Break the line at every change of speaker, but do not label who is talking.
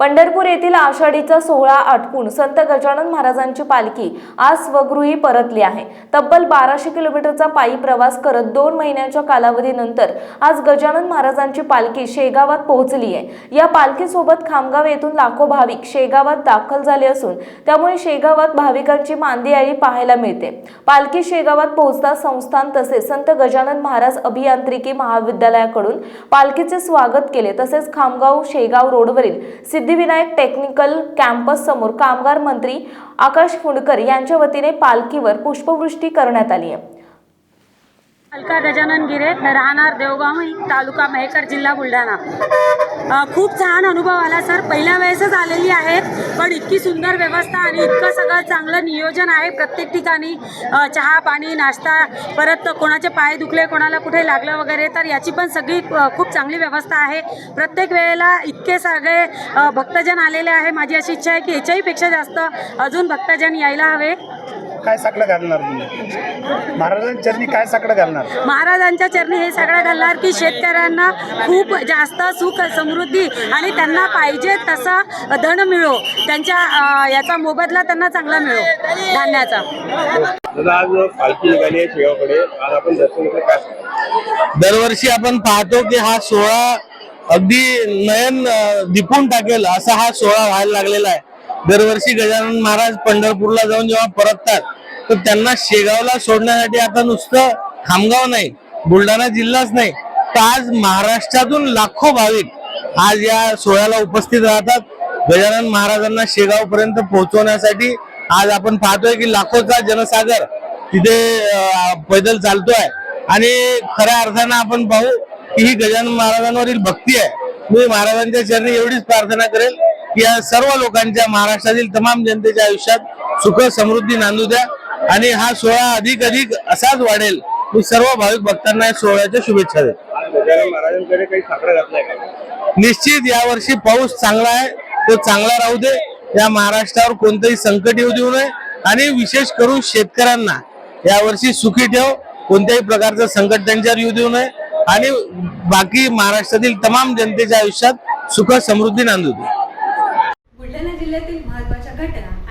पंढरपूर येथील आषाढीचा सोहळा आटपून संत गजानन महाराजांची पालखी आज स्वगृही परतली आहे. तब्बल बाराशे किलोमीटरचा पायी प्रवास करत दोन महिन्यांच्या कालावधीनंतर आज गजानन महाराजांची पालखी शेगावात पोहोचली आहे. या पालखीसोबत खामगाव येथून लाखो भाविक शेगावात दाखल झाले असून त्यामुळे शेगावात भाविकांची मांदी पाहायला मिळते. पालखी शेगावात पोहोचता संस्थान तसेच संत गजानन महाराज अभियांत्रिकी महाविद्यालयाकडून पालखीचे स्वागत केले. तसेच खामगाव शेगाव रोडवरील सिद्धिविनायक टेक्निकल कॅम्पस समोर कामगार मंत्री आकाश फुंडकर यांच्या वतीने पालखीवर पुष्पवृष्टी करण्यात आली आहे.
अलका गजानन गिरे राहणार देवगाव तालुका मेहकर जिल्हा बुलढाणा. खूप छान अनुभव आला सर. पहिल्या वेळेसच आलेली आहे पण इतकी सुंदर व्यवस्था आणि इतकं सगळं चांगलं नियोजन आहे प्रत्येक ठिकाणी. चहा पाणी नाश्ता परत कोणाचे पाय दुखले कोणाला कुठे लागलं वगैरे तर याची पण सगळी खूप चांगली व्यवस्था आहे. प्रत्येक वेळेला इतके सगळे भक्तजन आलेले आहे. माझी अशी इच्छा आहे की याच्याही जास्त अजून भक्तजन यायला हवे.
काय साकडं घालणार तुम्ही? महाराजांच्या चरणी काय साकडं घालणार?
महाराजांच्या चरणी हे सगळं घालणार की शेतकऱ्यांना खूप जास्त सुख समृद्धी आणि त्यांना पाहिजे तसा धन मिळो. त्यांच्या अं, याचा मोबदला त्यांना चांगला मिळो. धान्याचा.
दादा आज पालखी निघाली आहे शेगावकडे. आज आपण दर्शन घेतलं काय सांगाल?
दरवर्षी आपण पाहतो की हा सोहळा अगदी नयन अं, दिपून टाकेल असा हा सोहळा व्हायला लागलेला आहे. दरवर्षी गजानन महाराज पंढरपूरला जाऊन जेव्हा परततात तर त्यांना शेगावला सोडण्यासाठी आता नुसतं खामगाव नाही बुलढाणा जिल्हाच नाही तर आज महाराष्ट्रातून लाखो भाविक आज या सोहळ्याला उपस्थित राहतात. गजानन महाराजांना शेगाव पर्यंत पोहोचवण्यासाठी आज आपण पाहतोय की लाखोचा जनसागर तिथे पैदल चालतोय. आणि खऱ्या अर्थानं आपण पाहू की ही गजानन महाराजांवरील भक्ती आहे. मी महाराजांच्या चरणी एवढीच प्रार्थना करेल. की या सर्व लोकांच्या महाराष्ट्रातील तमाम जनतेच्या आयुष्यात सुख समृद्धी नांदू द्या. आणि हा सोहळा अधिक अधिक असाच वाढेल. मी सर्व भाविक भक्तांना या सोहळ्याच्या शुभेच्छा देतो. निश्चित यावर्षी पाऊस चांगला आहे. तो चांगला राहू दे. या महाराष्ट्रावर कोणतंही संकट येऊ देऊ नये. आणि विशेष करून शेतकऱ्यांना यावर्षी सुखी ठेव. कोणत्याही प्रकारचं संकट त्यांच्यावर येऊ देऊ नये. आणि बाकी महाराष्ट्रातील तमाम जनतेच्या आयुष्यात सुख समृद्धी नांदू दे.